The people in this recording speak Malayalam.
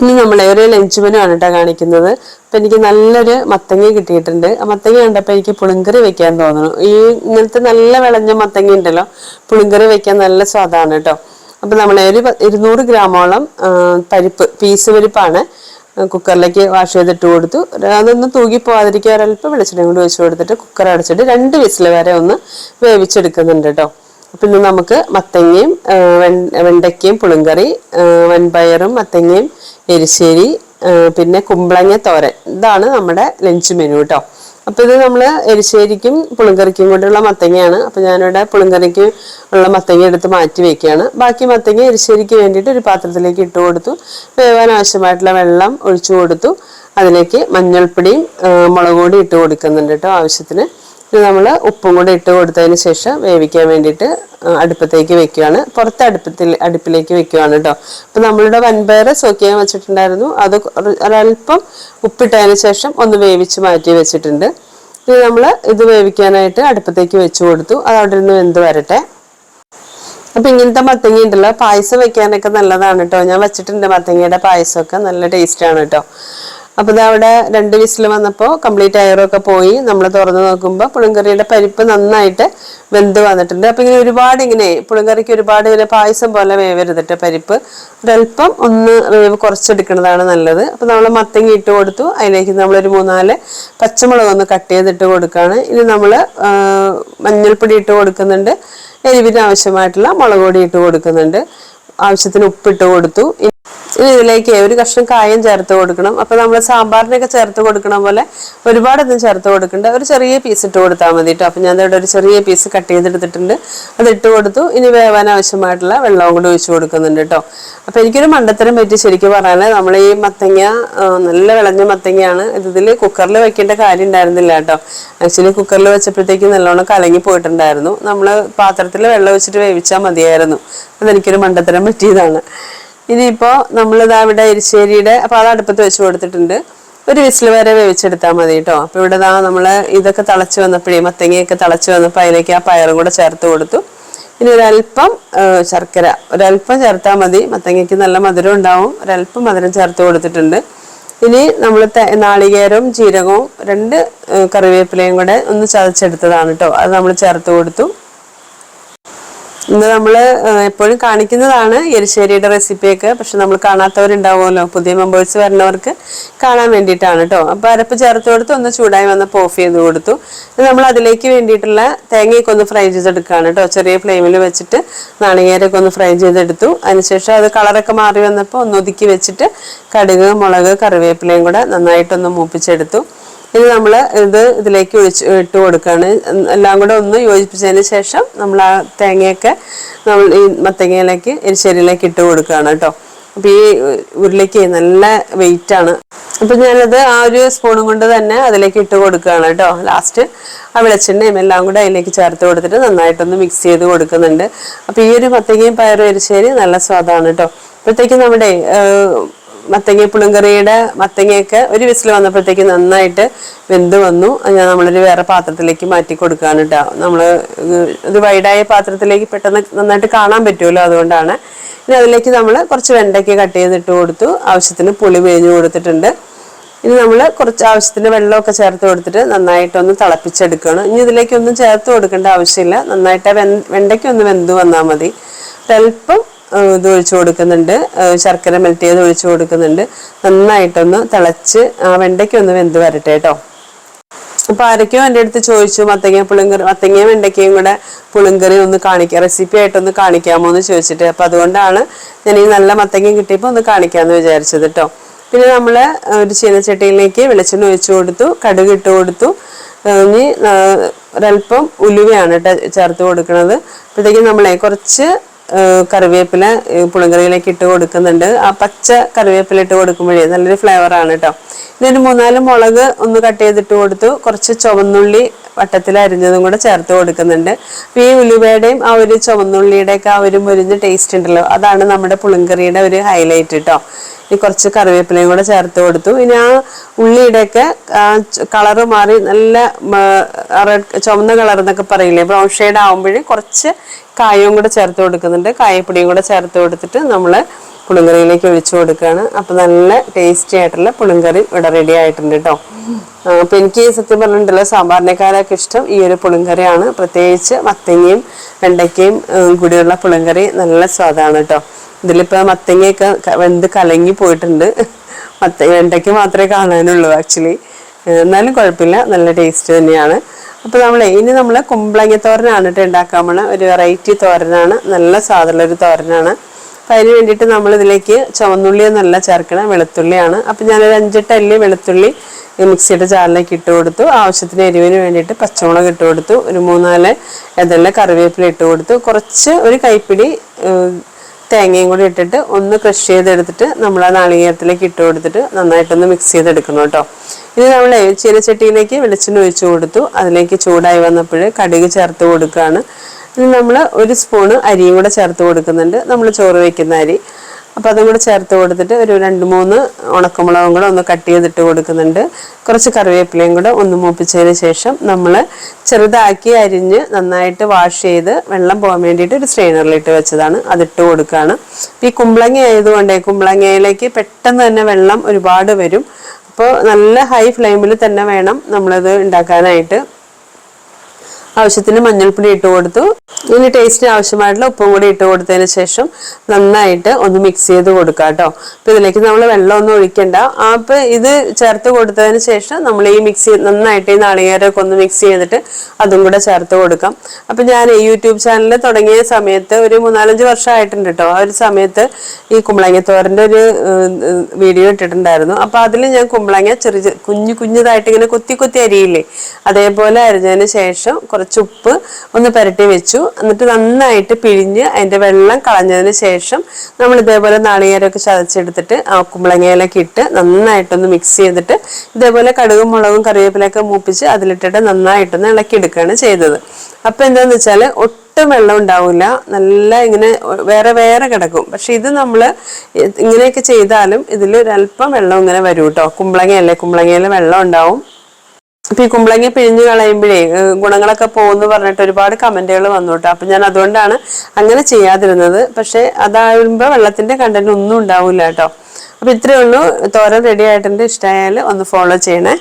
ഇനി നമ്മളെ ഒരു ലഞ്ച് മെനു ആണ് കേട്ടോ കാണിക്കുന്നത്. അപ്പൊ എനിക്ക് നല്ലൊരു മത്തങ്ങ കിട്ടിയിട്ടുണ്ട്. ആ മത്തങ്ങ കണ്ടപ്പോൾ എനിക്ക് പുളിങ്കറി വെക്കാൻ തോന്നുന്നു. ഈ ഇങ്ങനത്തെ നല്ല വിളഞ്ഞ മത്തങ്ങ ഉണ്ടല്ലോ പുളിങ്കറി വെക്കാൻ നല്ല സ്വാദാണ് കേട്ടോ അപ്പൊ നമ്മൾ ഒരു ഇരുന്നൂറ് ഗ്രാമോളം പരിപ്പ് പീസ് പരിപ്പാണ് കുക്കറിലേക്ക് വാഷ് ചെയ്തിട്ട് കൊടുത്തു. അതൊന്ന് തൂകി പോവാതിരിക്കാൻ അല്പം വെളിച്ചെണ്ണ കൊണ്ട് വെച്ച് കൊടുത്തിട്ട് കുക്കർ അടച്ചിട്ട് രണ്ട് വിസിൽ വരെ ഒന്ന് വേവിച്ചെടുക്കുന്നുണ്ട് കേട്ടോ അപ്പൊ ഇന്ന് നമുക്ക് മത്തങ്ങയും വെണ്ടയ്ക്കയും പുളിങ്കറി വൻപയറും മത്തങ്ങയും എരിശ്ശേരി പിന്നെ കുമ്പളങ്ങ തോരൻ. ഇതാണ് നമ്മുടെ ലഞ്ച് മെനു കേട്ടോ അപ്പോൾ ഇത് നമ്മൾ എരിശ്ശേരിക്കും പുളിങ്കറിക്കും കൊണ്ടുള്ള മത്തങ്ങയാണ്. അപ്പോൾ ഞാനിവിടെ പുളിങ്കറിക്ക് ഉള്ള മത്തങ്ങ എടുത്ത് മാറ്റി വെക്കുകയാണ്. ബാക്കി മത്തങ്ങ എരിശ്ശേരിക്ക് വേണ്ടിയിട്ട് ഒരു പാത്രത്തിലേക്ക് ഇട്ട് കൊടുത്തു. വേവാൻ ആവശ്യമായിട്ടുള്ള വെള്ളം ഒഴിച്ചു കൊടുത്തു. അതിലേക്ക് മഞ്ഞൾപ്പൊടിയും മുളക് പൊടി ഇട്ട് കൊടുക്കുന്നുണ്ട് കേട്ടോ ആവശ്യത്തിന്. ഇത് നമ്മൾ ഉപ്പും കൂടെ ഇട്ട് കൊടുത്തതിന് ശേഷം വേവിക്കാൻ വേണ്ടിയിട്ട് അടുപ്പത്തേക്ക് വെക്കുകയാണ്. പുറത്ത് അടുപ്പത്തിൽ അടുപ്പിലേക്ക് വെക്കുകയാണ് കേട്ടോ അപ്പോൾ നമ്മളുടെ വൻപയർ സോക്ക് ചെയ്യാൻ വെച്ചിട്ടുണ്ടായിരുന്നു. അത് ഒരു- ഒരല്പം ഉപ്പിട്ടതിന് ശേഷം ഒന്ന് വേവിച്ച് മാറ്റി വെച്ചിട്ടുണ്ട്. ഇത് നമ്മൾ ഇത് വേവിക്കാനായിട്ട് അടുപ്പത്തേക്ക് വെച്ച് കൊടുത്തു. അത് അവിടെ നിന്ന് വെന്ത് വരട്ടെ. അപ്പം ഇങ്ങനത്തെ മത്തങ്ങ ഉണ്ടല്ലോ. പായസം വെക്കാനൊക്കെ നല്ലതാണ് കേട്ടോ ഞാൻ വെച്ചിട്ടുണ്ട് മത്തങ്ങയുടെ പായസമൊക്കെ. നല്ല ടേസ്റ്റാണ് കേട്ടോ അപ്പൊ ഇത് അവിടെ രണ്ട് വിസിൽ വന്നപ്പോൾ കംപ്ലീറ്റ് അയറൊക്കെ പോയി. നമ്മൾ തുറന്ന് നോക്കുമ്പോൾ പുളിങ്കറിയുടെ പരിപ്പ് നന്നായിട്ട് വെന്ത് വന്നിട്ടുണ്ട്. അപ്പൊ ഇങ്ങനെ ഒരുപാട് ഇങ്ങനെ പുളിങ്കറിക്ക് ഒരുപാട് ഇങ്ങനെ പായസം പോലെ വേവരുതിട്ട് പരിപ്പ്. ഒരല്പം ഒന്ന് വേവ് കുറച്ചെടുക്കുന്നതാണ് നല്ലത്. അപ്പോൾ നമ്മൾ മത്തങ്ങി ഇട്ട് കൊടുത്തു. അതിലേക്ക് നമ്മളൊരു മൂന്നാൽ പച്ചമുളക് ഒന്ന് കട്ട് ചെയ്തിട്ട് കൊടുക്കുകയാണ് ഇനി നമ്മൾ മഞ്ഞൾപ്പൊടി ഇട്ട് കൊടുക്കുന്നുണ്ട്. എരിവിന് ആവശ്യമായിട്ടുള്ള മുളക് പൊടി ഇട്ട് കൊടുക്കുന്നുണ്ട്. ആവശ്യത്തിന് ഉപ്പിട്ട് കൊടുത്തു. ഇനി ഇതിലേക്ക് ഒരു കഷ്ണം കായം ചേർത്ത് കൊടുക്കണം. അപ്പൊ നമ്മൾ സാമ്പാറിനൊക്കെ ചേർത്ത് കൊടുക്കണ പോലെ ഒരുപാട് ഒരുപാടൊന്നും ചേർത്ത് കൊടുക്കണ്ട. ഒരു ചെറിയ പീസ് ഇട്ട് കൊടുത്താൽ മതി കേട്ടോ അപ്പൊ ഞാൻ ഇവിടെ ഒരു ചെറിയ പീസ് കട്ട് ചെയ്തെടുത്തിട്ടുണ്ട്. അത് ഇട്ട് കൊടുത്തു. ഇനി വേവാൻ ആവശ്യമായിട്ടുള്ള വെള്ളവും കൂടി ഒഴിച്ചു കൊടുക്കുന്നുണ്ട് കേട്ടോ അപ്പൊ എനിക്കൊരു മണ്ടത്തരം പറ്റി ശരിക്കും പറഞ്ഞാൽ നമ്മൾ ഈ മത്തങ്ങ നല്ല വിളഞ്ഞ മത്തങ്ങയാണ് ഇതിൽ കുക്കറിൽ വെക്കേണ്ട കാര്യം ഉണ്ടായിരുന്നില്ല കേട്ടോ ആക്ച്വലി കുക്കറിൽ വെച്ചപ്പോഴത്തേക്ക് നല്ലോണം കലങ്ങി പോയിട്ടുണ്ടായിരുന്നു. നമ്മൾ പാത്രത്തിൽ വെള്ളം വെച്ചിട്ട് വേവിച്ചാൽ മതിയായിരുന്നു. അതെനിക്കൊരു മണ്ടത്തരം പറ്റിയതാണ്. ഇനിയിപ്പോ നമ്മളിതാ ഇവിടെ എരിശ്ശേരിയുടെ അപ്പോൾ അത് അടുപ്പത്ത് വെച്ച് കൊടുത്തിട്ടുണ്ട്. ഒരു വിസിൽ വരെ വേവിച്ചെടുത്താൽ മതി കേട്ടോ അപ്പോൾ ഇവിടെ ദാ നമ്മൾ ഇതൊക്കെ തിളച്ച് വന്നപ്പോഴേ മത്തങ്ങയൊക്കെ തിളച്ച് വന്നപ്പോൾ അതിലേക്ക് ആ പയറും കൂടെ ചേർത്ത് കൊടുത്തു. ഇനി ഒരല്പം ശർക്കര. ഒരല്പം ചേർത്താൽ മതി. മത്തങ്ങയ്ക്ക് നല്ല മധുരം ഉണ്ടാവും. ഒരല്പം മധുരം ചേർത്ത് കൊടുത്തിട്ടുണ്ട്. ഇനി നമ്മൾ നാളികേരവും ജീരകവും രണ്ട് കറിവേപ്പിലയും കൂടെ ഒന്ന് ചതച്ചെടുത്തതാണ് കേട്ടോ അത് നമ്മൾ ചേർത്ത് കൊടുത്തു. ഇന്ന് നമ്മൾ എപ്പോഴും കാണിക്കുന്നതാണ് എരിശ്ശേരിയുടെ റെസിപ്പിയൊക്കെ. പക്ഷെ നമ്മൾ കാണാത്തവരുണ്ടാവുമല്ലോ. പുതിയ മെമ്പേഴ്സ് വരുന്നവർക്ക് കാണാൻ വേണ്ടിയിട്ടാണ് കേട്ടോ അപ്പോൾ അരപ്പ് ചേർത്ത് കൊടുത്ത് ഒന്ന് ചൂടായി വന്നപ്പോൾ ഓഫ് ചെയ്ത് കൊടുത്തു. നമ്മൾ അതിലേക്ക് വേണ്ടിയിട്ടുള്ള തേങ്ങയൊക്കെ ഒന്ന് ഫ്രൈ ചെയ്തെടുക്കുകയാണ് കേട്ടോ ചെറിയ ഫ്ലെയിമിൽ വെച്ചിട്ട് നാളികേരൊക്കെ ഒന്ന് ഫ്രൈ ചെയ്തെടുത്തു. അതിനുശേഷം അത് കളറൊക്കെ മാറി വന്നപ്പോൾ ഒന്ന് ഒതുക്കി വെച്ചിട്ട് കടുക് മുളക് കറിവേപ്പിലയും കൂടെ നന്നായിട്ടൊന്ന് മൂപ്പിച്ചെടുത്തു. ഇനി നമ്മൾ ഇത് ഇതിലേക്ക് ഒഴിച്ച് ഇട്ട് കൊടുക്കുകയാണ് എല്ലാം കൂടെ ഒന്ന് യോജിപ്പിച്ചതിന് ശേഷം നമ്മൾ ആ തേങ്ങയൊക്കെ നമ്മൾ ഈ മത്തങ്ങയിലേക്ക് എരിശ്ശേരിയിലേക്ക് ഇട്ട് കൊടുക്കുകയാണ് കേട്ടോ. അപ്പോൾ ഈ ഉരുളിക്ക് നല്ല വെയിറ്റ് ആണ്. അപ്പൊ ഞാനത് ആ ഒരു സ്പൂണും കൊണ്ട് തന്നെ അതിലേക്ക് ഇട്ട് കൊടുക്കുകയാണ് കേട്ടോ. ലാസ്റ്റ് ആ വെളിച്ചെണ്ണയും എല്ലാം കൂടെ അതിലേക്ക് ചേർത്ത് കൊടുത്തിട്ട് നന്നായിട്ടൊന്ന് മിക്സ് ചെയ്ത് കൊടുക്കുന്നുണ്ട്. അപ്പോൾ ഈ ഒരു മത്തങ്ങയും പയറും എരിശ്ശേരി നല്ല സ്വാദാണ് കേട്ടോ. അപ്പോഴത്തേക്ക് നമ്മുടെ മത്തങ്ങ പുളിങ്കറിയുടെ മത്തങ്ങയൊക്കെ ഒരു വിസിൽ വന്നപ്പോഴത്തേക്ക് നന്നായിട്ട് വെന്ത് വന്നു. അങ്ങനെ നമ്മളൊരു വേറെ പാത്രത്തിലേക്ക് മാറ്റി കൊടുക്കുകയാണ് കേട്ടോ നമ്മൾ ഒരു വൈഡായ പാത്രത്തിലേക്ക് പെട്ടെന്ന് നന്നായിട്ട് കാണാൻ പറ്റുമല്ലോ അതുകൊണ്ടാണ്. ഇനി അതിലേക്ക് നമ്മൾ കുറച്ച് വെണ്ടയ്ക്ക് കട്ട് ചെയ്തിട്ട് കൊടുത്തു. ആവശ്യത്തിന് പുളി വേഞ്ഞു കൊടുത്തിട്ടുണ്ട്. ഇനി നമ്മൾ കുറച്ച് ആവശ്യത്തിന് വെള്ളമൊക്കെ ചേർത്ത് കൊടുത്തിട്ട് നന്നായിട്ടൊന്ന് തിളപ്പിച്ചെടുക്കുകയാണ്. ഇനി ഇതിലേക്കൊന്നും ചേർത്ത് കൊടുക്കേണ്ട ആവശ്യമില്ല. നന്നായിട്ട് വെൻ വെണ്ടയ്ക്ക് ഒന്ന് വെന്ത് വന്നാൽ മതി. ഒരല്പം ഇത് ഒഴിച്ചു കൊടുക്കുന്നുണ്ട്. ശർക്കര മെൽറ്റ് ചെയ്ത് ഒഴിച്ചു കൊടുക്കുന്നുണ്ട്. നന്നായിട്ടൊന്ന് തിളച്ച് ആ വെണ്ടയ്ക്ക് ഒന്ന് വെന്ത് വരട്ടെ കേട്ടോ. അപ്പൊ ആരൊക്കെയോ എന്റെ അടുത്ത് ചോദിച്ചു മത്തങ്ങ പുളിങ്കറി മത്തങ്ങയും വെണ്ടയ്ക്കയും കൂടെ പുളിങ്കറി ഒന്ന് കാണിക്കാം റെസിപ്പി ആയിട്ടൊന്ന് കാണിക്കാമോ എന്ന് ചോദിച്ചിട്ട്. അപ്പോൾ അതുകൊണ്ടാണ് ഞാൻ ഈ നല്ല മത്തങ്ങ കിട്ടിയപ്പോൾ ഒന്ന് കാണിക്കാമെന്ന് വിചാരിച്ചത് കേട്ടോ. പിന്നെ നമ്മൾ ഒരു ചീനച്ചട്ടിയിലേക്ക് വെളിച്ചെണ്ണ ഒഴിച്ചു കൊടുത്തു കടുക് ഇട്ട് കൊടുത്തു. ഇനി ഒരല്പം ഉലുവയാണ് കേട്ടോ ചേർത്ത് കൊടുക്കുന്നത് അപ്പോഴത്തേക്കും നമ്മളെ കുറച്ച് കറിവേപ്പില പുളിങ്കറിയിലേക്ക് ഇട്ട് കൊടുക്കുന്നുണ്ട്. ആ പച്ച കറിവേപ്പില ഇട്ട് കൊടുക്കുമ്പോഴേ നല്ലൊരു ഫ്ലേവറാണ് കേട്ടോ ഇതിന് മൂന്നാൽ മുളക് ഒന്ന് കട്ട് ചെയ്തിട്ട് കൊടുത്തു. കുറച്ച് ചുവന്നുള്ളി വട്ടത്തിൽ അരിഞ്ഞതും കൂടെ ചേർത്ത് കൊടുക്കുന്നുണ്ട്. ഈ ഉലുവയുടെയും ആ ഒരു ചുവന്നുള്ളിയുടെ ഒക്കെ ആ ഒരു മുരിഞ്ഞ ടേസ്റ്റ് ഉണ്ടല്ലോ അതാണ് നമ്മുടെ പുളിങ്കറിയുടെ ഒരു ഹൈലൈറ്റ് കേട്ടോ ഇനി കുറച്ച് കറിവേപ്പിലയും കൂടെ ചേർത്ത് കൊടുത്തു. ഇനി ആ ഉള്ളിയുടെയൊക്കെ കളറ് മാറി നല്ല റെഡ് ചുവന്ന കളർ എന്നൊക്കെ പറയില്ലേ? ബ്രൗൺ ഷെയ്ഡ് ആകുമ്പോഴേ കുറച്ച് കായവും കൂടെ ചേർത്ത് കൊടുക്കുന്നുണ്ട്. കായപ്പൊടിയും കൂടെ ചേർത്ത് കൊടുത്തിട്ട് നമ്മൾ പുളിങ്കറിയിലേക്ക് ഒഴിച്ചു കൊടുക്കുകയാണ്. അപ്പം നല്ല ടേസ്റ്റി ആയിട്ടുള്ള പുളിങ്കറി ഇവിടെ റെഡി ആയിട്ടുണ്ട് കേട്ടോ അപ്പം എനിക്ക് സത്യം പറഞ്ഞിട്ടുണ്ടല്ലോ സാമ്പാറിനേക്കാളൊക്കെ ഇഷ്ടം ഈ ഒരു പുളിങ്കറിയാണ്. പ്രത്യേകിച്ച് മത്തങ്ങയും വെണ്ടയ്ക്കയും കൂടിയുള്ള പുളിങ്കറി നല്ല സ്വാദാണ് കേട്ടോ ഇതിലിപ്പോൾ മത്തങ്ങയൊക്കെ വെന്ത് കലങ്ങി പോയിട്ടുണ്ട്. വെണ്ടയ്ക്ക് മാത്രമേ കാണാനുള്ളൂ ആക്ച്വലി എന്നാലും കുഴപ്പമില്ല. നല്ല ടേസ്റ്റ് തന്നെയാണ്. അപ്പോൾ നമ്മൾ ഇനി നമ്മൾ കുമ്പളങ്ങ തോരനാണ് കേട്ടോ ഉണ്ടാക്കാൻ പോണ. ഒരു വെറൈറ്റി തോരനാണ്. നല്ല സാധുള്ള ഒരു തോരനാണ്. അപ്പോൾ അതിന് വേണ്ടിയിട്ട് നമ്മൾ ഇതിലേക്ക് ചുവന്നുള്ളി നല്ല ചേർക്കണം വെളുത്തുള്ളിയാണ്. അപ്പോൾ ഞാനൊരു അഞ്ചെട്ട് അല്ലി വെളുത്തുള്ളി മിക്സിയുടെ ജാറിലേക്ക് ഇട്ട് കൊടുത്തു. ആവശ്യത്തിന് എരിവിന് വേണ്ടിയിട്ട് പച്ചമുളക് ഇട്ട് കൊടുത്തു. ഒരു മൂന്നാൽ ഇതെല്ലാം കറിവേപ്പില ഇട്ട് കൊടുത്തു. കുറച്ച് ഒരു കൈപ്പിടി തേങ്ങയും കൂടി ഇട്ടിട്ട് ഒന്ന് ക്രഷ് ചെയ്തെടുത്തിട്ട് നമ്മൾ ആ നാളികേരത്തിലേക്ക് ഇട്ട് കൊടുത്തിട്ട് നന്നായിട്ടൊന്ന് മിക്സ് ചെയ്തെടുക്കണം കേട്ടോ. ഇനി നമ്മൾ ചീനച്ചട്ടിയിലേക്ക് വെളിച്ചെണ്ണ ഒഴിച്ചു കൊടുത്തു. അതിലേക്ക് ചൂടായി വന്നപ്പോൾ കടുക് ചേർത്ത് കൊടുക്കുകയാണ് ഇനി നമ്മൾ ഒരു സ്പൂണ് അരിയും കൂടെ ചേർത്ത് കൊടുക്കുന്നുണ്ട്. നമ്മൾ ചോറ് വയ്ക്കുന്ന അരി. അപ്പോൾ അതും കൂടെ ചേർത്ത് കൊടുത്തിട്ട് ഒരു രണ്ട് മൂന്ന് ഉണക്കമുളകും കൂടെ ഒന്ന് കട്ട് ചെയ്തിട്ട് കൊടുക്കുന്നുണ്ട്. കുറച്ച് കറിവേപ്പിലയും കൂടെ ഒന്ന് മൂപ്പിച്ചതിന് ശേഷം നമ്മൾ ചെറുതാക്കി അരിഞ്ഞ് നന്നായിട്ട് വാഷ് ചെയ്ത് വെള്ളം പോകാൻ വേണ്ടിയിട്ട് ഒരു സ്ട്രെയിനറിലിട്ട് വെച്ചതാണ്. അതിട്ട് കൊടുക്കുകയാണ് ഈ കുമ്പളങ്ങ ആയതുകൊണ്ട് കുമ്പളങ്ങയിലേക്ക് പെട്ടെന്ന് തന്നെ വെള്ളം ഒരുപാട് വരും. അപ്പോൾ നല്ല ഹൈ ഫ്ലെയിമിൽ തന്നെ വേണം നമ്മളത് ഉണ്ടാക്കാനായിട്ട്. ആവശ്യത്തിന് മഞ്ഞൾപ്പൊടി ഇട്ട് കൊടുത്തു. ഇനി ടേസ്റ്റിന് ആവശ്യമായിട്ടുള്ള ഉപ്പും കൂടി ഇട്ട് കൊടുത്തതിന് ശേഷം നന്നായിട്ട് ഒന്ന് മിക്സ് ചെയ്ത് കൊടുക്കുക കേട്ടോ. അപ്പൊ ഇതിലേക്ക് നമ്മൾ വെള്ളം ഒന്നും ഒഴിക്കണ്ട. അപ്പൊ ഇത് ചേർത്ത് കൊടുത്തതിന് ശേഷം നമ്മൾ ഈ മിക്സി നന്നായിട്ട് ഈ നാളികേരമൊക്കെ ഒന്ന് മിക്സ് ചെയ്തിട്ട് അതും കൂടെ ചേർത്ത് കൊടുക്കാം. അപ്പൊ ഞാൻ യൂട്യൂബ് ചാനൽ തുടങ്ങിയ സമയത്ത് ഒരു മൂന്നാലഞ്ച് വർഷമായിട്ടുണ്ട് കേട്ടോ. ആ ഒരു സമയത്ത് ഈ കുമ്പളങ്ങത്തോരന്റെ ഒരു വീഡിയോ ഇട്ടിട്ടുണ്ടായിരുന്നു. അപ്പൊ അതിൽ ഞാൻ കുമ്പളങ്ങ ചെറിയ കുഞ്ഞു കുഞ്ഞതായിട്ട് ഇങ്ങനെ കൊത്തി കൊത്തി അരിയില്ലേ? അതേപോലെ അരിഞ്ഞതിന് ശേഷം ഉപ്പ് ഒന്ന് പുരട്ടി വെച്ചു. എന്നിട്ട് നന്നായിട്ട് പിഴിഞ്ഞ് അതിന്റെ വെള്ളം കളഞ്ഞതിന് ശേഷം നമ്മൾ ഇതേപോലെ നാളികേരമൊക്കെ ചതച്ചെടുത്തിട്ട് ആ കുമ്പളങ്ങയിലൊക്കെ ഇട്ട് നന്നായിട്ടൊന്ന് മിക്സ് ചെയ്തിട്ട് ഇതേപോലെ കടുകും മുളകും കറിവേപ്പിലൊക്കെ മൂപ്പിച്ച് അതിലിട്ടിട്ട് നന്നായിട്ടൊന്ന് ഇളക്കിയെടുക്കുകയാണ് ചെയ്തത്. അപ്പോൾ എന്താണെന്ന് വെച്ചാൽ ഒട്ടും വെള്ളം ഉണ്ടാവില്ല. നല്ല ഇങ്ങനെ വേറെ വേറെ കിടക്കും. പക്ഷെ ഇത് നമ്മൾ ഇങ്ങനെയൊക്കെ ചെയ്താലും ഇതിൽ ഒരല്പം വെള്ളം ഇങ്ങനെ വരും കേട്ടോ കുമ്പളങ്ങയല്ലേ? കുമ്പളങ്ങയിൽ വെള്ളം ഉണ്ടാവും. അപ്പൊ ഈ കുമ്പളങ്ങ പിഴിഞ്ഞ് കളയുമ്പോഴേ ഗുണങ്ങളൊക്കെ പോകുന്നു പറഞ്ഞിട്ട് ഒരുപാട് കമന്റുകൾ വന്നു അപ്പൊ ഞാൻ അതുകൊണ്ടാണ് അങ്ങനെ ചെയ്യാതിരുന്നത്. പക്ഷെ അതാകുമ്പോ വെള്ളത്തിന്റെ കണ്ടന്റ് ഒന്നും ഉണ്ടാവില്ല കേട്ടോ. അപ്പൊ ഇത്രയേ ഉള്ളൂ. തോരൻ റെഡി ആയിട്ടുണ്ട്. ഇഷ്ടമായാൽ ഒന്ന് ഫോളോ ചെയ്യണേ.